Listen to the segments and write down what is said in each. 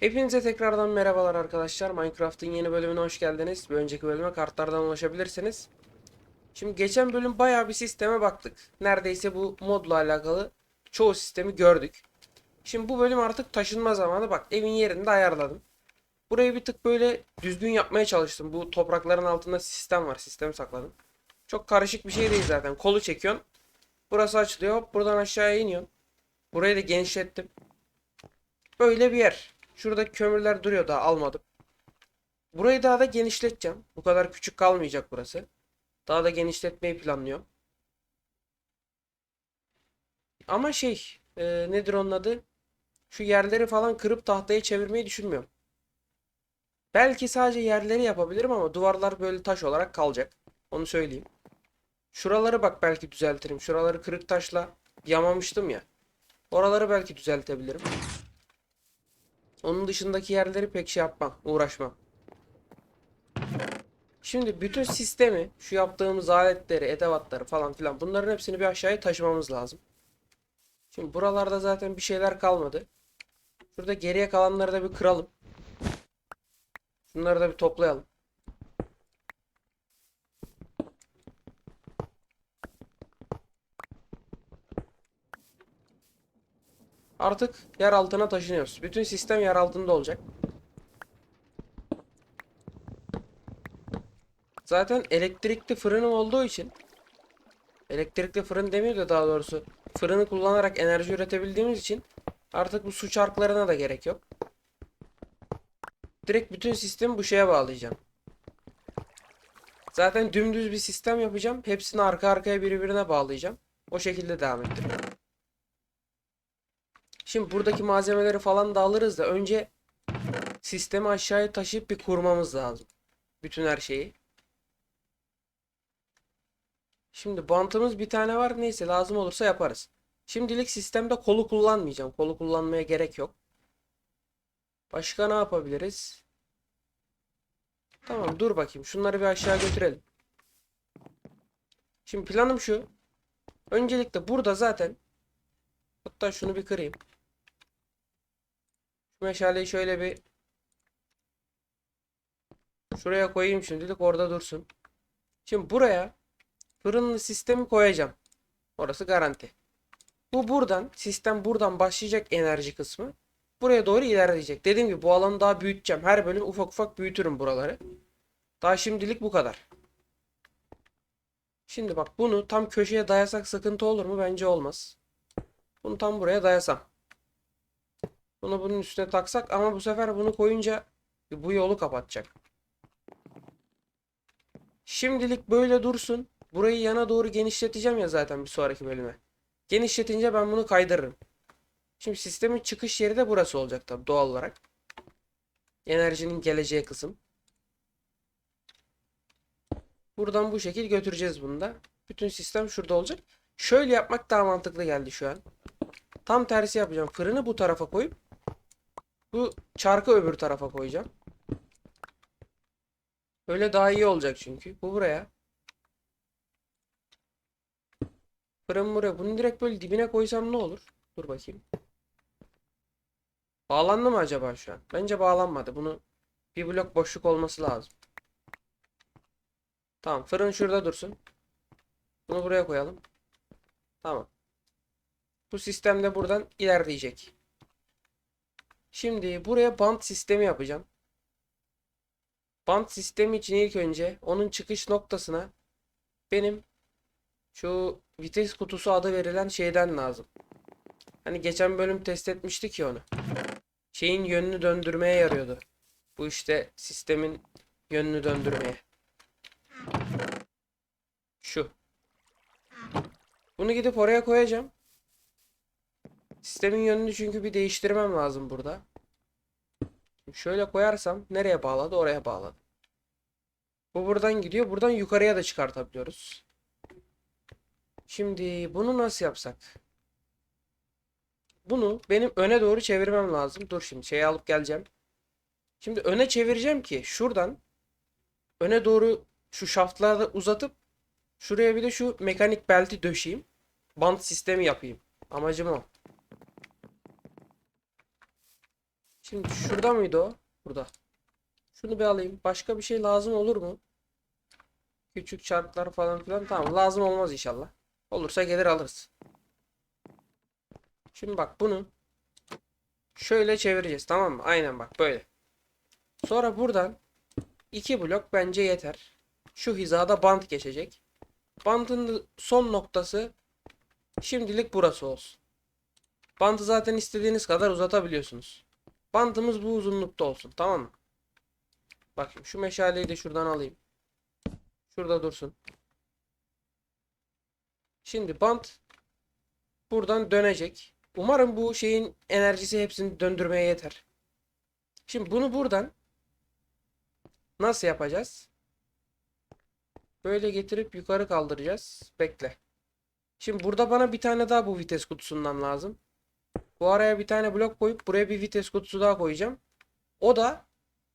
Hepinize tekrardan merhabalar arkadaşlar. Minecraft'ın yeni bölümüne hoş geldiniz. Bir önceki bölüme kartlardan ulaşabilirsiniz. Şimdi geçen bölüm bayağı bir sisteme baktık. Neredeyse bu modla alakalı çoğu sistemi gördük. Şimdi bu bölüm artık taşınma zamanı. Bak evin yerini de ayarladım. Burayı bir tık böyle düzgün yapmaya çalıştım. Bu toprakların altında sistem var. Sistemi sakladım. Çok karışık bir şey değil zaten. Kolu çekiyorsun. Burası açılıyor. Hop buradan aşağıya iniyorsun. Burayı da genişlettim. Böyle bir yer. Şurada kömürler duruyor daha almadım. Burayı daha da genişleteceğim. Bu kadar küçük kalmayacak burası. Daha da genişletmeyi planlıyorum. Ama şey e, nedir onun adı? Şu yerleri falan kırıp tahtaya çevirmeyi düşünmüyorum. Belki sadece yerleri yapabilirim ama duvarlar böyle taş olarak kalacak. Onu söyleyeyim. Şuraları bak belki düzeltirim. Şuraları kırık taşla yamamıştım ya. Oraları belki düzeltebilirim. Onun dışındaki yerleri pek şey yapmam, uğraşmam. Şimdi bütün sistemi, şu yaptığımız aletleri, edevatları falan filan bunların hepsini bir aşağıya taşımamız lazım. Şimdi buralarda zaten bir şeyler kalmadı. Şurada geriye kalanları da bir kıralım. Bunları da bir toplayalım. Artık yer altına taşınıyoruz. Bütün sistem yer altında olacak. Zaten elektrikli fırınım olduğu için elektrikli fırın demiyor da daha doğrusu fırını kullanarak enerji üretebildiğimiz için artık bu su çarklarına da gerek yok. Direkt bütün sistemi bu şeye bağlayacağım. Zaten dümdüz bir sistem yapacağım. Hepsini arka arkaya birbirine bağlayacağım. O şekilde devam ettireceğim. Şimdi buradaki malzemeleri falan da alırız da önce sistemi aşağıya taşıyıp bir kurmamız lazım. Bütün her şeyi. Şimdi bantımız bir tane var. Neyse lazım olursa yaparız. Şimdilik sistemde kolu kullanmayacağım. Kolu kullanmaya gerek yok. Başka ne yapabiliriz? Tamam dur bakayım. Şunları bir aşağı götürelim. Şimdi planım şu. Öncelikle burada zaten hatta şunu bir kırayım. Meşaleyi şöyle bir şuraya koyayım şimdilik orada dursun. Şimdi buraya fırınlı sistemi koyacağım. Orası garanti. Bu buradan sistem buradan başlayacak enerji kısmı. Buraya doğru ilerleyecek. Dediğim gibi bu alanı daha büyüteceğim. Her bölüm ufak ufak büyütürüm buraları. Daha şimdilik bu kadar. Şimdi bak bunu tam köşeye dayasak sıkıntı olur mu? Bence olmaz. Bunu tam buraya dayasam. Bunu bunun üstüne taksak ama bu sefer bunu koyunca bu yolu kapatacak. Şimdilik böyle dursun. Burayı yana doğru genişleteceğim ya zaten bir sonraki bölüme. Genişletince ben bunu kaydırırım. Şimdi sistemin çıkış yeri de burası olacak tabii doğal olarak. Enerjinin geleceği kısım. Buradan bu şekil götüreceğiz bunu da. Bütün sistem şurada olacak. Şöyle yapmak daha mantıklı geldi şu an. Tam tersi yapacağım. Fırını bu tarafa koyup bu çarkı öbür tarafa koyacağım. Öyle daha iyi olacak çünkü. Bu buraya. Fırın buraya. Bunu direkt böyle dibine koysam ne olur? Dur bakayım. Bağlandı mı acaba şu an? Bence bağlanmadı. Bunu bir blok boşluk olması lazım. Tamam. Fırın şurada dursun. Bunu buraya koyalım. Tamam. Bu sistem de buradan ilerleyecek. Şimdi buraya bant sistemi yapacağım. Bant sistemi için ilk önce onun çıkış noktasına benim şu vites kutusu adı verilen şeyden lazım. Hani geçen bölüm test etmiştik ya onu. Şeyin yönünü döndürmeye yarıyordu. Bu işte sistemin yönünü döndürmeye. Şu. Bunu gidip oraya koyacağım. Sistemin yönünü çünkü bir değiştirmem lazım burada. Şöyle koyarsam nereye bağladı? Oraya bağladı. Bu buradan gidiyor. Buradan yukarıya da çıkartabiliyoruz. Şimdi bunu nasıl yapsak? Bunu benim öne doğru çevirmem lazım. Dur şimdi şeyi alıp geleceğim. Şimdi öne çevireceğim ki şuradan öne doğru şu şaftları da uzatıp şuraya bir de şu mekanik belti döşeyeyim. Bant sistemi yapayım. Amacım o. Şimdi şurada mıydı o? Burada. Şunu bir alayım. Başka bir şey lazım olur mu? Küçük çarklar falan filan. Tamam lazım olmaz inşallah. Olursa gelir alırız. Şimdi bak bunu şöyle çevireceğiz tamam mı? Aynen bak böyle. Sonra buradan iki blok bence yeter. Şu hizada bant geçecek. Bantın son noktası şimdilik burası olsun. Bantı zaten istediğiniz kadar uzatabiliyorsunuz. Bantımız bu uzunlukta olsun tamam mı? Bakayım şu meşaleyi de şuradan alayım. Şurada dursun. Şimdi bant buradan dönecek. Umarım bu şeyin enerjisi hepsini döndürmeye yeter. Şimdi bunu buradan nasıl yapacağız? Böyle getirip yukarı kaldıracağız. Bekle. Şimdi burada bana bir tane daha bu vites kutusundan lazım. Bu araya bir tane blok koyup buraya bir vites kutusu daha koyacağım. O da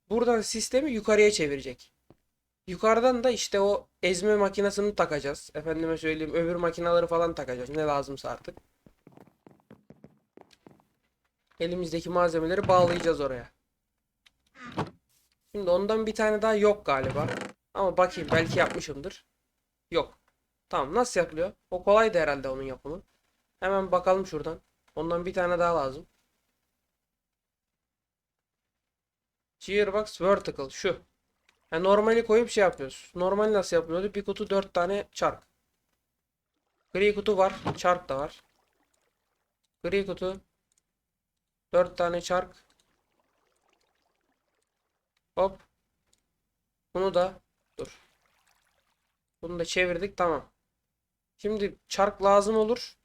buradan sistemi yukarıya çevirecek. Yukarıdan da işte o ezme makinesini takacağız. Efendime söyleyeyim öbür makineleri falan takacağız. Ne lazımsa artık. Elimizdeki malzemeleri bağlayacağız oraya. Şimdi ondan bir tane daha yok galiba. Ama bakayım belki yapmışımdır. Yok. Tamam nasıl yapılıyor? O kolaydı herhalde onun yapımı. Hemen bakalım şuradan. Ondan bir tane daha lazım. Gearbox Vertical şu. Ha, normali koyup şey yapıyoruz. Normal nasıl yapılıyordu? Bir kutu 4 tane çark. Gri kutu var. Çark da var. Gri kutu. 4 tane çark. Hop. Bunu da dur. Bunu da çevirdik tamam. Şimdi çark lazım olur.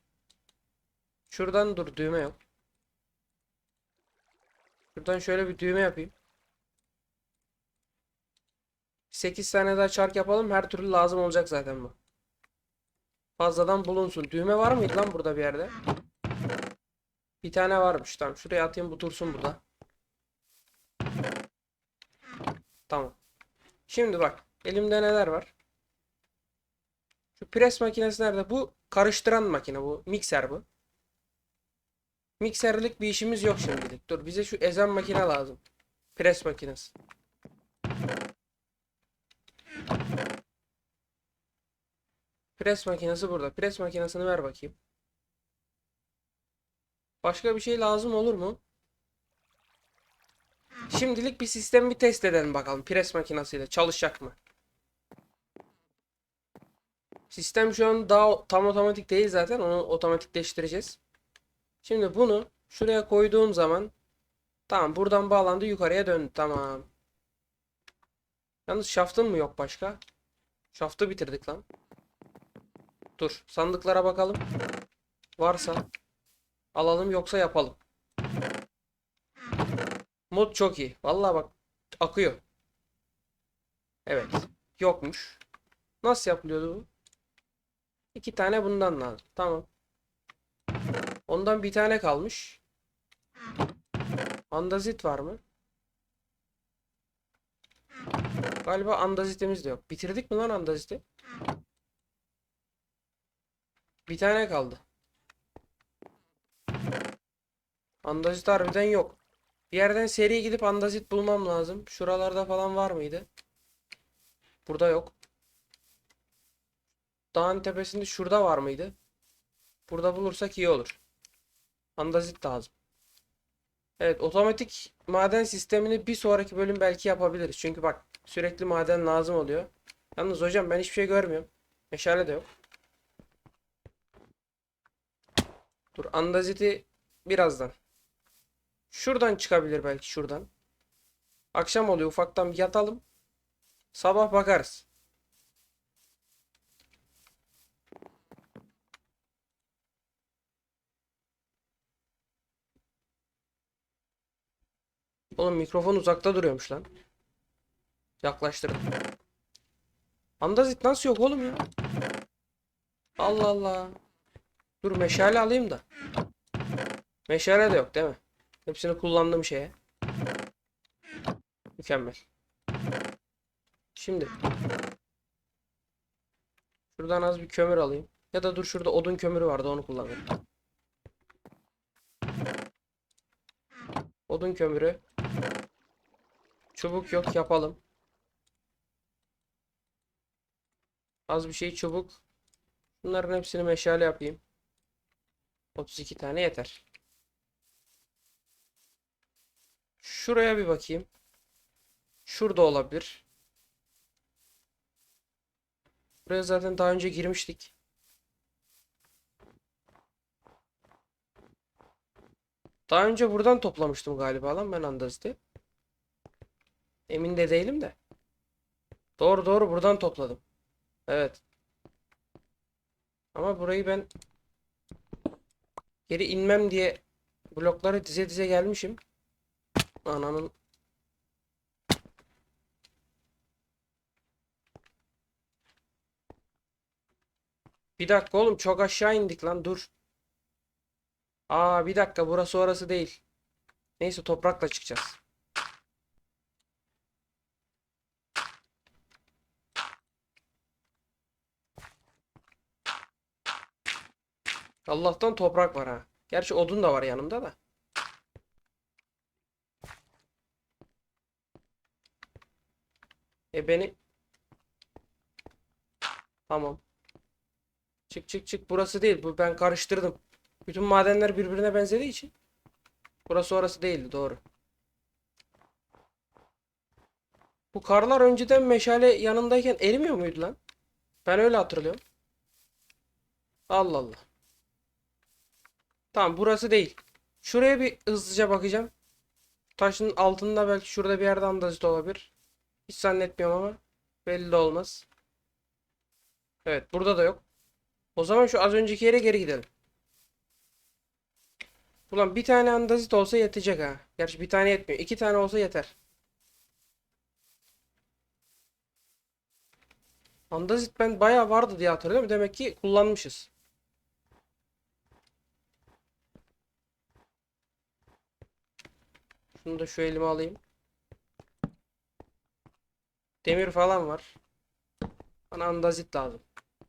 Şuradan dur düğme yok. Şuradan şöyle bir düğme yapayım. 8 tane daha çark yapalım. Her türlü lazım olacak zaten bu. Fazladan bulunsun. Düğme var mıydı lan burada bir yerde? Bir tane varmış. Tamam şuraya atayım bu dursun burada. Tamam. Şimdi bak. Elimde neler var? Şu pres makinesi nerede? Bu karıştıran makine bu. Mikser bu. Mikserlik bir işimiz yok şimdilik. Dur bize şu ezen makine lazım. Pres makinesi. Pres makinesi burada. Pres makinesini ver bakayım. Başka bir şey lazım olur mu? Şimdilik bir sistemi bir test edelim bakalım. Pres makinesiyle çalışacak mı? Sistem şu an daha tam otomatik değil zaten. Onu otomatikleştireceğiz. Şimdi bunu şuraya koyduğum zaman tamam buradan bağlandı yukarıya döndü. Tamam. Yalnız şaftın mı yok başka? Şaftı bitirdik lan. Dur sandıklara bakalım. Varsa alalım yoksa yapalım. Mod çok iyi. Vallahi bak akıyor. Evet. Yokmuş. Nasıl yapılıyordu bu? İki tane bundan lazım. Tamam. Ondan bir tane kalmış. Andazit var mı? Galiba andazitimiz de yok. Bitirdik mi lan andaziti? Bir tane kaldı. Andazit harbiden yok. Bir yerden seri gidip andazit bulmam lazım. Şuralarda falan var mıydı? Burada yok. Dağın tepesinde şurada var mıydı? Burada bulursak iyi olur. Andazit lazım. Evet otomatik maden sistemini bir sonraki bölüm belki yapabiliriz. Çünkü bak sürekli maden lazım oluyor. Yalnız hocam ben hiçbir şey görmüyorum. Meşale de yok. Dur andaziti birazdan. Şuradan çıkabilir belki şuradan. Akşam oluyor ufaktan bir yatalım. Sabah bakarız. Oğlum mikrofon uzakta duruyormuş lan. Yaklaştırdım. Andazit nasıl yok oğlum ya? Allah Allah. Dur meşale alayım da. Meşale de yok değil mi? Hepsini kullandığım şeye. Mükemmel. Şimdi. Şuradan az bir kömür alayım. Ya da dur şurada odun kömürü vardı onu kullanayım. Odun kömürü. Çubuk yok yapalım. Az bir şey çubuk. Bunların hepsini meşale yapayım. 32 tane yeter. Şuraya bir bakayım. Şurada olabilir. Buraya zaten daha önce girmiştik. Daha önce buradan toplamıştım galiba lan ben andaziti. Emin de değilim de. Doğru doğru buradan topladım. Evet. Ama burayı ben geri inmem diye blokları dize dize gelmişim. Ananın Bir dakika oğlum çok aşağı indik lan dur. Aa bir dakika burası orası değil. Neyse toprakla çıkacağız. Allah'tan toprak var ha. Gerçi odun da var yanımda da. E beni Tamam. Çık çık çık burası değil. Bu ben karıştırdım. Bütün madenler birbirine benzediği için. Burası orası değildi doğru. Bu karlar önceden meşale yanındayken erimiyor muydu lan? Ben öyle hatırlıyorum. Allah Allah. Tamam burası değil. Şuraya bir hızlıca bakacağım. Taşın altında belki şurada bir yerde andazit olabilir. Hiç zannetmiyorum ama belli de olmaz. Evet burada da yok. O zaman şu az önceki yere geri gidelim. Ulan bir tane andazit olsa yetecek ha. Gerçi bir tane yetmiyor. İki tane olsa yeter. Andazit ben bayağı vardı diye hatırlıyorum. Demek ki kullanmışız. Şunu da şu elime alayım. Demir falan var. Bana andazit lazım.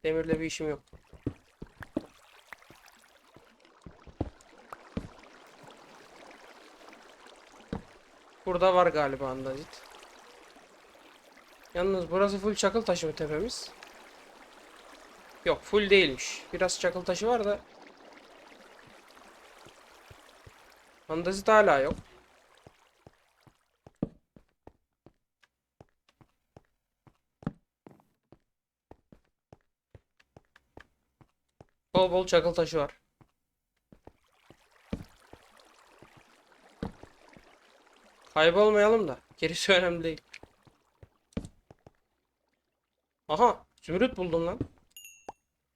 Demirle bir işim yok. Burada var galiba andazit. Yalnız burası full çakıl taşı mı tepemiz? Yok full değilmiş. Biraz çakıl taşı var da. Andazit hala yok. Bol bol çakıl taşı var. Kaybolmayalım da. Gerisi önemli değil. Aha. Zümrüt buldum lan.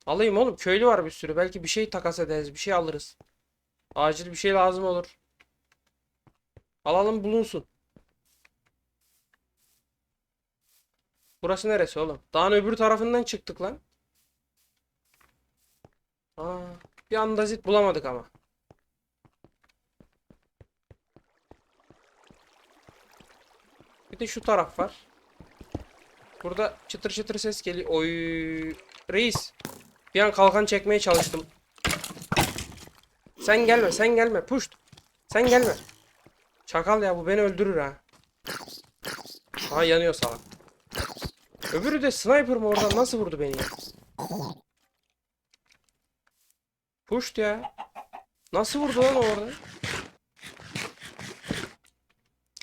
Alayım oğlum. Köylü var bir sürü. Belki bir şey takas ederiz. Bir şey alırız. Acil bir şey lazım olur. Alalım bulunsun. Burası neresi oğlum? Dağın öbür tarafından çıktık lan. Aa, bir andazit bulamadık ama. Bir de şu taraf var. Burada çıtır çıtır ses geliyor. Oy reis. Bir an kalkan çekmeye çalıştım. Sen gelme, sen gelme. Puşt. Sen gelme. Çakal ya bu beni öldürür ha. Ha yanıyor salak. Öbürü de sniper mı oradan nasıl vurdu beni ya? Puşt ya. Nasıl vurdu lan orada?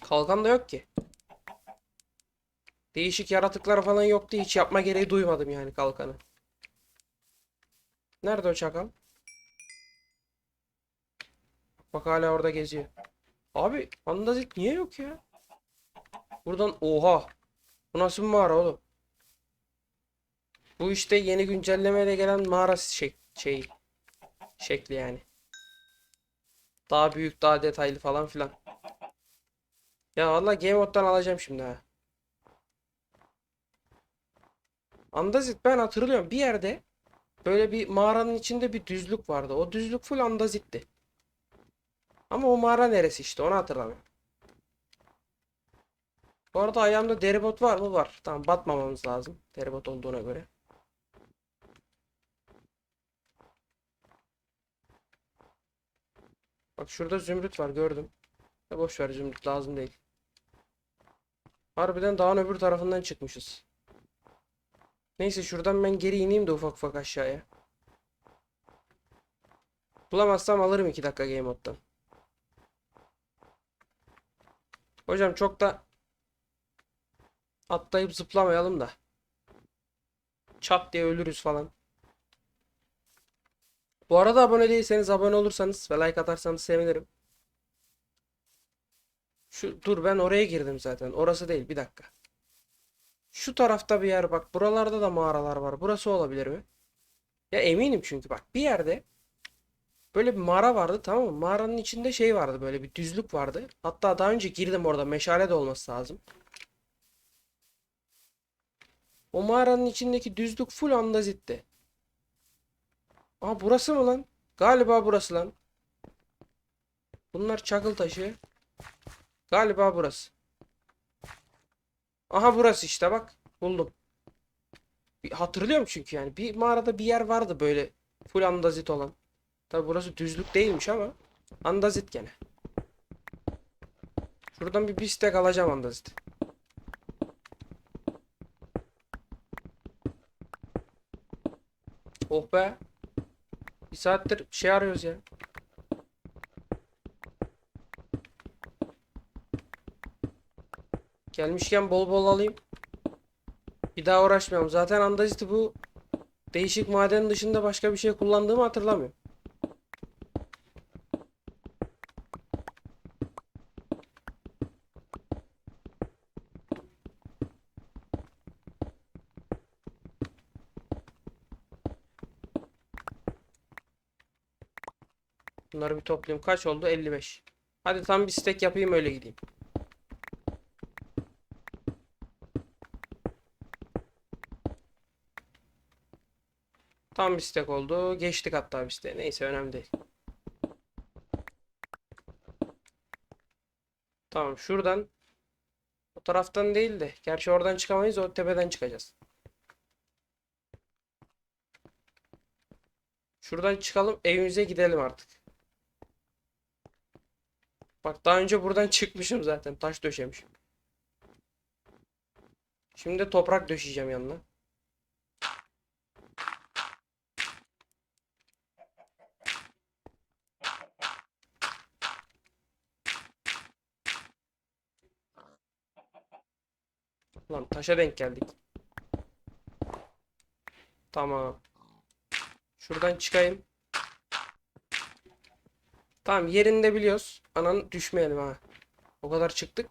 Kalkan da yok ki. Değişik yaratıklar falan yoktu. Hiç yapma gereği duymadım yani kalkanı. Nerede o çakal? Bak hala orada geziyor. Abi andazit niye yok ya? Buradan oha. Bu nasıl bir mağara oğlum? Bu işte yeni güncellemeyle gelen mağara şey, şey şekli yani. Daha büyük, daha detaylı falan filan. Ya valla Game Mode'dan alacağım şimdi ha. Andazit ben hatırlıyorum bir yerde böyle bir mağaranın içinde bir düzlük vardı. O düzlük full andazitti. Ama o mağara neresi işte onu hatırlamıyorum. Bu arada ayağımda deribot var mı? Var. Tamam batmamamız lazım. Deribot olduğuna göre. Bak şurada zümrüt var gördüm. Ya boş ver zümrüt lazım değil. Harbiden dağın öbür tarafından çıkmışız. Neyse şuradan ben geri ineyim de ufak ufak aşağıya. Bulamazsam alırım 2 dakika game moddan. Hocam çok da atlayıp zıplamayalım da. Çat diye ölürüz falan. Bu arada abone değilseniz abone olursanız ve like atarsanız sevinirim. Şu dur ben oraya girdim zaten. Orası değil bir dakika. Şu tarafta bir yer bak. Buralarda da mağaralar var. Burası olabilir mi? Ya eminim çünkü bak bir yerde böyle bir mağara vardı tamam mı? Mağaranın içinde şey vardı böyle bir düzlük vardı. Hatta daha önce girdim orada meşale de olması lazım. O mağaranın içindeki düzlük full andazitti. Aa burası mı lan? Galiba burası lan. Bunlar çakıl taşı. Galiba burası. Aha burası işte bak. Buldum. Bir hatırlıyorum çünkü yani. Bir mağarada bir yer vardı böyle full andazit olan. Tabi burası düzlük değilmiş ama andazit gene. Şuradan bir bistek alacağım andazit. Oh be. Bir saattir şey arıyoruz ya. Gelmişken bol bol alayım. Bir daha uğraşmayalım. Zaten andaziti bu değişik maden dışında başka bir şey kullandığımı hatırlamıyorum. Bunları bir toplayayım. Kaç oldu? 55. Hadi tam bir stack yapayım öyle gideyim. Tam bir stack oldu. Geçtik hatta bir stack. Neyse önemli değil. Tamam şuradan o taraftan değil de gerçi oradan çıkamayız o tepeden çıkacağız. Şuradan çıkalım evimize gidelim artık. Bak daha önce buradan çıkmışım zaten. Taş döşemişim. Şimdi toprak döşeyeceğim yanına. Lan taşa denk geldik. Tamam. Şuradan çıkayım. Tamam yerinde biliyoruz. Anan düşmeyelim ha. O kadar çıktık.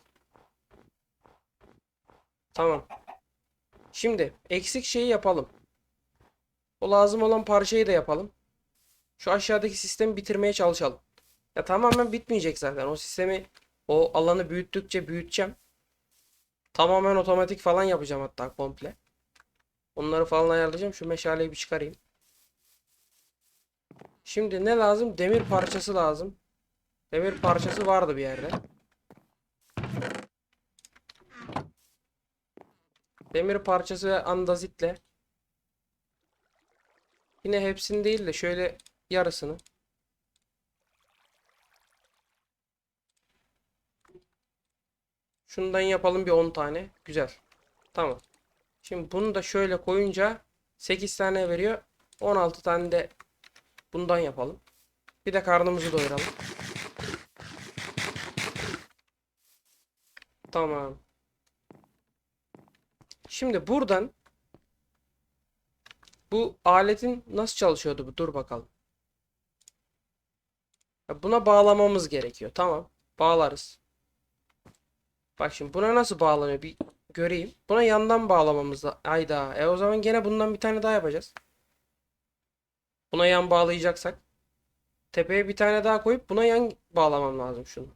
Tamam. Şimdi eksik şeyi yapalım. O lazım olan parçayı da yapalım. Şu aşağıdaki sistemi bitirmeye çalışalım. Ya tamamen bitmeyecek zaten. O sistemi o alanı büyüttükçe büyüteceğim. Tamamen otomatik falan yapacağım hatta komple. Onları falan ayarlayacağım. Şu meşaleyi bir çıkarayım. Şimdi ne lazım? Demir parçası lazım. Demir parçası vardı bir yerde. Demir parçası ve andazitle. Yine hepsini değil de şöyle yarısını. Şundan yapalım bir 10 tane. Güzel. Tamam. Şimdi bunu da şöyle koyunca 8 tane veriyor. 16 tane de bundan yapalım. Bir de karnımızı doyuralım. Tamam. Şimdi buradan bu aletin nasıl çalışıyordu bu? Dur bakalım. Buna bağlamamız gerekiyor. Tamam. Bağlarız. Bak şimdi buna nasıl bağlanıyor bir göreyim. Buna yandan bağlamamız da. Ayda. E o zaman gene bundan bir tane daha yapacağız. Buna yan bağlayacaksak. Tepeye bir tane daha koyup buna yan bağlamam lazım şunu.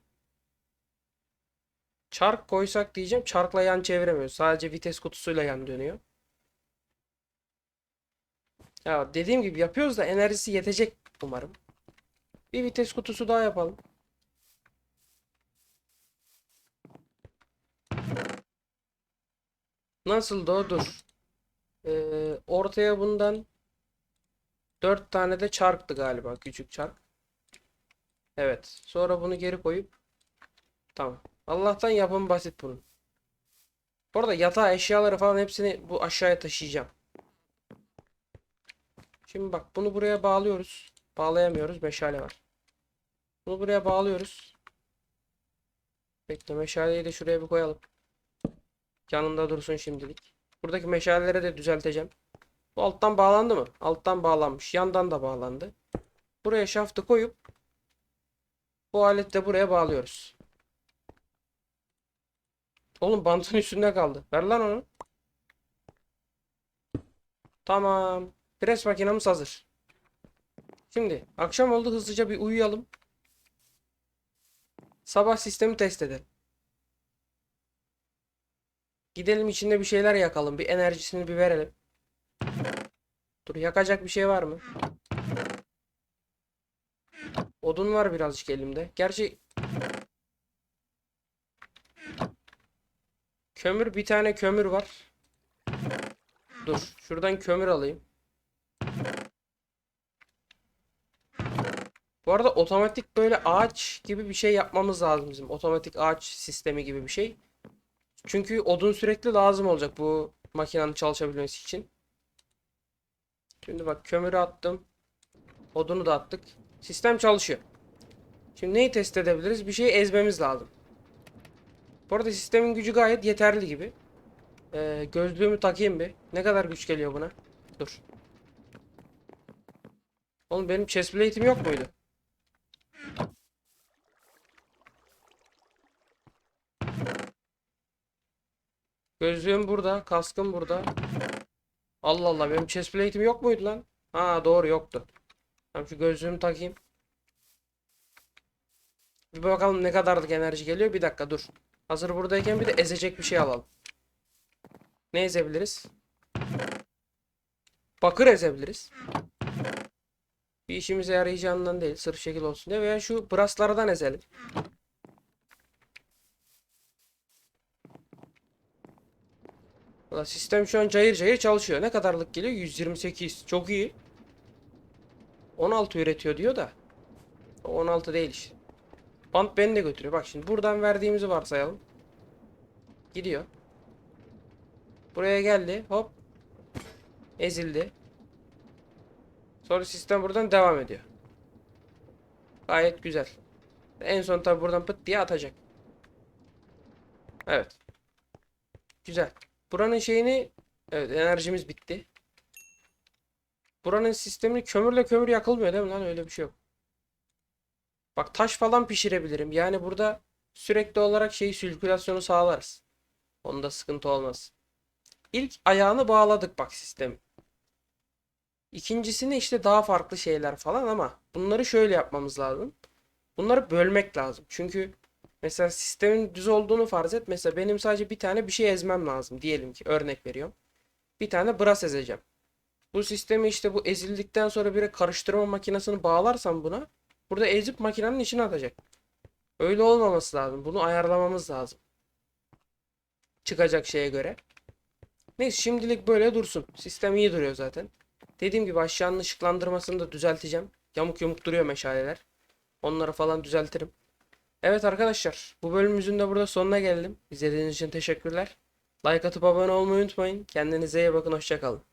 Çark koysak diyeceğim. Çarkla yan çeviremiyoruz. Sadece vites kutusuyla yan dönüyor. Ya dediğim gibi yapıyoruz da enerjisi yetecek umarım. Bir vites kutusu daha yapalım. Nasıl da. Ee, ortaya bundan 4 tane de çarktı galiba. Küçük çark. Evet. Sonra bunu geri koyup Tamam. Allah'tan yapım basit bunun. Bu arada yatağı eşyaları falan hepsini bu aşağıya taşıyacağım. Şimdi bak bunu buraya bağlıyoruz. Bağlayamıyoruz. Meşale var. Bunu buraya bağlıyoruz. Bekle meşaleyi de şuraya bir koyalım. Yanında dursun şimdilik. Buradaki meşaleleri de düzelteceğim. Bu alttan bağlandı mı? Alttan bağlanmış. Yandan da bağlandı. Buraya şaftı koyup bu aleti de buraya bağlıyoruz. Oğlum bantın üstünde kaldı. Ver lan onu. Tamam. Pres makinamız hazır. Şimdi akşam oldu hızlıca bir uyuyalım. Sabah sistemi test edelim. Gidelim içinde bir şeyler yakalım. Bir enerjisini bir verelim. Dur yakacak bir şey var mı? Odun var birazcık elimde. Gerçi kömür bir tane kömür var. Dur şuradan kömür alayım. Bu arada otomatik böyle ağaç gibi bir şey yapmamız lazım bizim. Otomatik ağaç sistemi gibi bir şey. Çünkü odun sürekli lazım olacak bu makinenin çalışabilmesi için. Şimdi bak kömürü attım. Odunu da attık. Sistem çalışıyor. Şimdi neyi test edebiliriz? Bir şeyi ezmemiz lazım. Bu arada sistemin gücü gayet yeterli gibi. Ee, gözlüğümü takayım bir. Ne kadar güç geliyor buna? Dur. Oğlum benim chest plate'im yok muydu? Gözlüğüm burada, kaskım burada. Allah Allah benim chest plate'im yok muydu lan? Ha doğru yoktu. Tamam şu gözlüğümü takayım. Bir bakalım ne kadarlık enerji geliyor. Bir dakika dur. Hazır buradayken bir de ezecek bir şey alalım. Ne ezebiliriz? Bakır ezebiliriz. Bir işimize yarayacağından değil. Sırf şekil olsun diye. Veya şu braslardan ezelim. Valla sistem şu an cayır cayır çalışıyor. Ne kadarlık geliyor? 128. Çok iyi. 16 üretiyor diyor da. O 16 değil işte. Bant beni de götürüyor. Bak şimdi buradan verdiğimizi varsayalım. Gidiyor. Buraya geldi. Hop. Ezildi. Sonra sistem buradan devam ediyor. Gayet güzel. En son tabi buradan pıt diye atacak. Evet. Güzel. Buranın şeyini evet enerjimiz bitti. Buranın sistemini kömürle kömür yakılmıyor değil mi lan öyle bir şey yok. Bak taş falan pişirebilirim. Yani burada sürekli olarak şey sirkülasyonu sağlarız. Onda sıkıntı olmaz. İlk ayağını bağladık bak sistem. İkincisini işte daha farklı şeyler falan ama bunları şöyle yapmamız lazım. Bunları bölmek lazım. Çünkü mesela sistemin düz olduğunu farz et. Mesela benim sadece bir tane bir şey ezmem lazım. Diyelim ki örnek veriyorum. Bir tane brass ezeceğim. Bu sistemi işte bu ezildikten sonra bir karıştırma makinesini bağlarsam buna burada ezip makinenin içine atacak. Öyle olmaması lazım. Bunu ayarlamamız lazım. Çıkacak şeye göre. Neyse şimdilik böyle dursun. Sistem iyi duruyor zaten. Dediğim gibi aşağının ışıklandırmasını da düzelteceğim. Yamuk yamuk duruyor meşaleler. Onları falan düzeltirim. Evet arkadaşlar bu bölümümüzün de burada sonuna geldim. İzlediğiniz için teşekkürler. Like atıp abone olmayı unutmayın. Kendinize iyi bakın hoşçakalın.